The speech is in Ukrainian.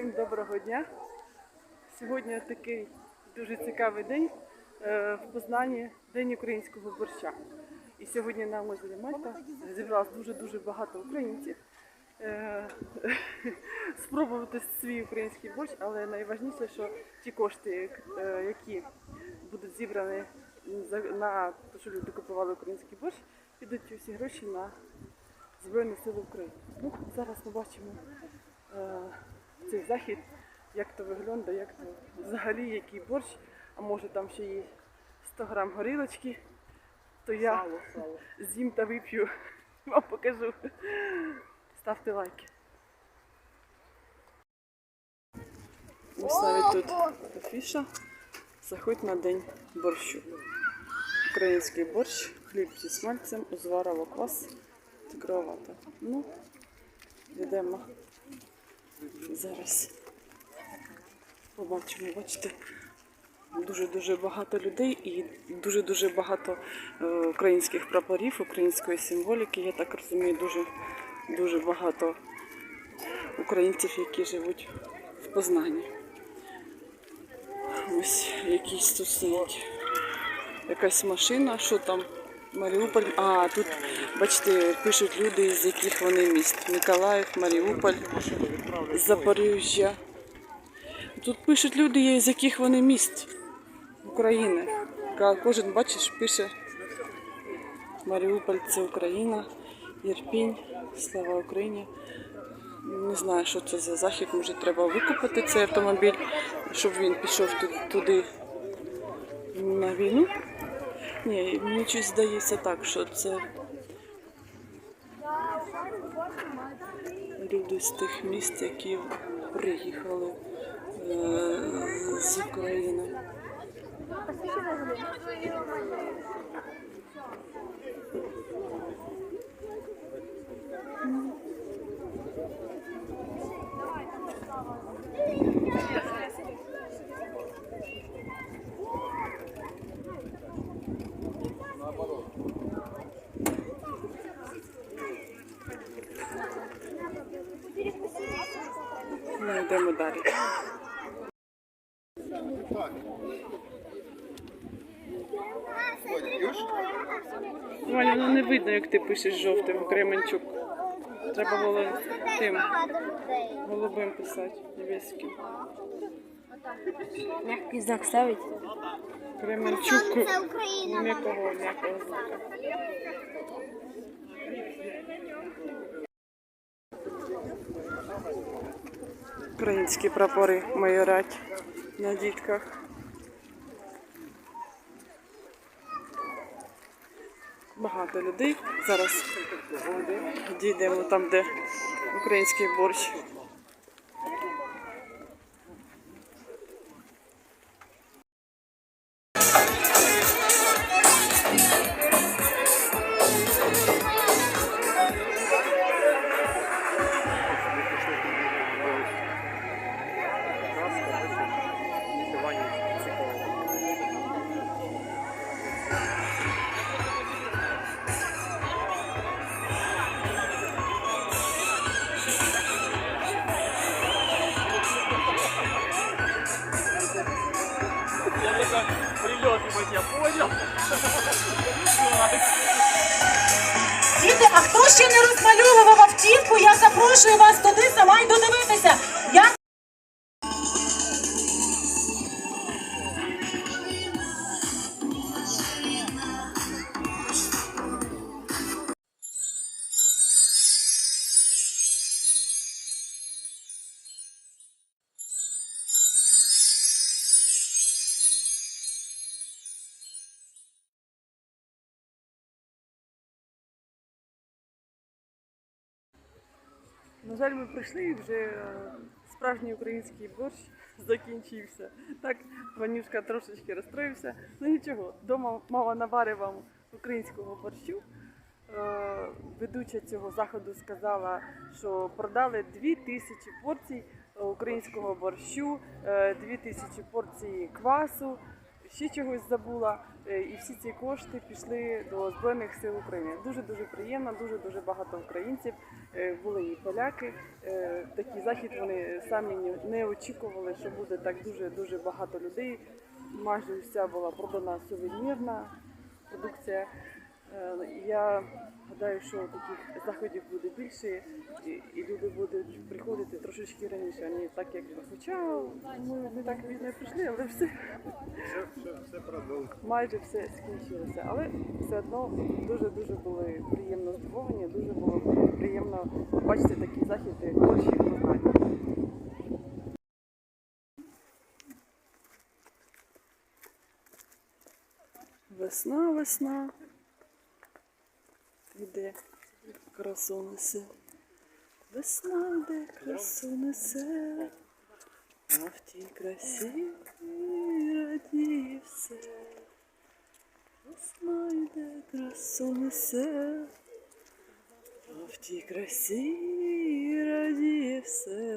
Всім доброго дня. Сьогодні такий дуже цікавий день е, в Познанні День українського борща. І сьогодні на озері Мальта зібралось дуже-дуже багато українців. е, Спробувати свій український борщ, але найважніше, що ті кошти, е, які будуть зібрані на те, що люди купували український борщ, підуть усі гроші на Збройні Сили України. Ну, зараз ми бачимо цей захід, як то виглядає, як то взагалі який борщ, а може там ще є 100 грам горілочки, то я з'їм та вип'ю, вам покажу. Ставте лайки. Ось навіть тут афіша. Заходь на день борщу. Український борщ, хліб зі смальцем, узварова квас, цукровата. Ну, йдемо зараз. Побачимо, бачите, дуже-дуже багато людей і дуже-дуже багато е, українських прапорів, української символіки. Я так розумію, дуже, дуже багато українців, які живуть в Познанні. Ось якісь тут стоять якась машина, що там? Маріуполь. А, тут, бачите, пишуть люди, з яких вони міст. Миколаїв, Маріуполь, Запоріжжя. Тут пишуть люди, з яких вони міст України. Кожен, бачиш, пише Маріуполь це Україна, Єрпінь, слава Україні. Не знаю, що це за захід. Може, треба викупити цей автомобіль, щоб він пішов туди на війну. Ні, мені щось здається так, що це люди з тих міст, які приїхали е, з України. Ми йдемо далі. Валя, ну не видно, як ти пишеш жовтим Кременчук. Треба було тим голубим писати, небеським. Мягкий знак ставить. Кременчук м'якого м'якого знака. Українські прапори майорять на дітках. Багато людей. Зараз дійдемо там, де український борщ. Діти, а хто ще не розмальовував На жаль, ми прийшли і вже е, справжній український борщ закінчився. Так, Ванюшка трошечки розстроївся. Ну нічого, вдома мама наварить вам українського борщу. Е, Ведуча цього заходу сказала, що продали 2000 порцій українського борщу, е, 2000 порцій квасу, ще чогось забула. Е, І всі ці кошти пішли до Збройних сил України. Дуже дуже приємно, дуже дуже багато українців е, були і поляки. Е, Такий захід вони самі не- не очікували, що буде так дуже дуже багато людей. Майже вся була продана сувенірна продукція. Е, Я гадаю, що таких заходів буде більше, і, люди будуть приходити трошечки раніше, а не так як хоча ми не так пізно прийшли, але все Все, все, все майже все скінчилося. Але все одно дуже дуже були приємно здивовані, дуже було приємно бачити такі західи борщі в Познані. Весна, весна. Іде красу несе. Весна йде, красу несе. А в тій красі радіє все. Весна йде, красу несе. Тій красі радіє все.